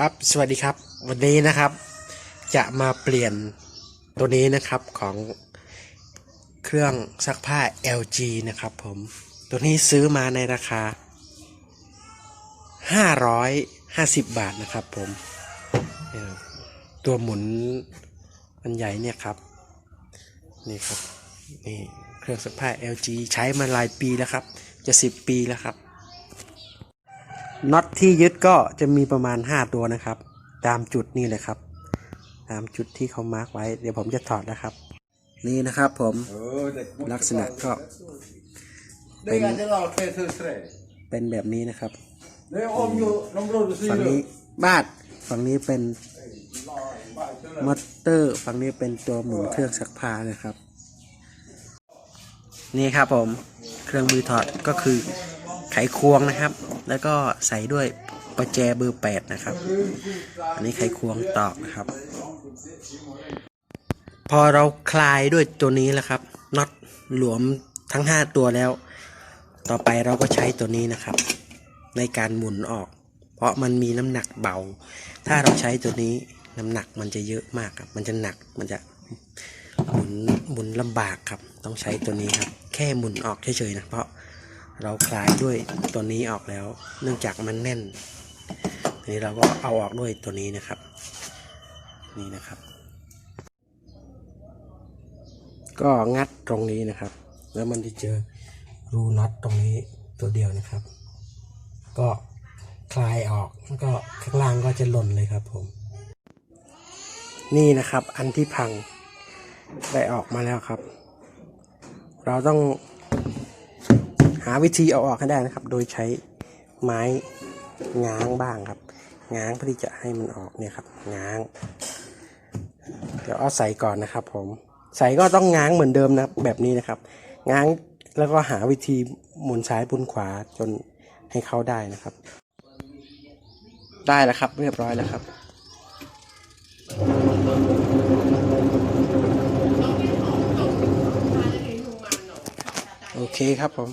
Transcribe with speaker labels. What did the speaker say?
Speaker 1: ครับ สวัสดีครับ วันนี้นะครับ จะมาเปลี่ยนตัวนี้นะครับของเครื่องซักผ้า LG นะครับผม ตัวนี้ซื้อมาในราคา 550 บาทนะครับผม ตัวหมุนมันใหญ่เนี่ยครับ นี่ครับ นี่เครื่องซักผ้า LG ใช้มาหลายปีแล้วครับ จะ 10 ปีแล้วครับ น็อตที่ยึดก็จะมีประมาณ 5 ตัวนะครับ ตามจุดนี่เลยครับ ตามจุดที่เขามาร์กไว้ เดี๋ยวผมจะถอดนะครับ นี่นะครับผมลักษณะก็
Speaker 2: Det är inte lag för för trä.
Speaker 1: เป็นแบบนี้นะครับฝั่งนี้บาดฝั่งนี้เป็นมอเตอร์ฝั่งนี้เป็นตัวหมุนเครื่องซักผ้านะครับ นี่ครับผมเครื่องมือถอดก็คือ ไขควงนะครับ แล้วก็ใส่ด้วยประแจเบอร์แปดนะครับ อันนี้ไขควงตอกนะครับ พอเราคลายด้วยตัวนี้แล้วครับน็อตหลวมทั้ง5ตัวแล้ว ต่อไปเราก็ใช้ตัวนี้นะครับ ในการหมุนออก เพราะมันมีน้ำหนักเบา ถ้าเราใช้ตัวนี้น้ำหนักมันจะเยอะมากครับ มันจะหนักมันจะหมุนหมุนลำบากครับ ต้องใช้ตัวนี้ครับ แค่หมุนออกเฉยๆนะเพราะ เราคลายด้วยตัวนี้ออกแล้ว เนื่องจากมันแน่นทีนี้เราก็เอาออกด้วยตัวนี้นะครับ นี่นะครับ ก็งัดตรงนี้นะครับ แล้วมันจะเจอรูน็อตตรงนี้ตัวเดียวนะครับ ก็คลายออกแล้วก็ข้างล่างก็จะหล่นเลยครับผม นี่นะครับ อันที่พังได้ออกมาแล้วครับ เราต้อง หาวิธีเอาออกให้ได้นะครับ โดยใช้ไม้ง้างบ้างครับ ง้างเพื่อที่จะให้มันออกเนี่ยครับ ง้าง เดี๋ยวเอาใส่ก่อนนะครับ ผม ใส่ก็ต้องง้างเหมือนเดิมนะแบบนี้นะครับ ง้างแล้วก็หาวิธีหมุนซ้ายหมุนขวาจนให้เข้าได้นะครับ ได้แล้วครับ เรียบร้อยแล้วครับโอเคครับผม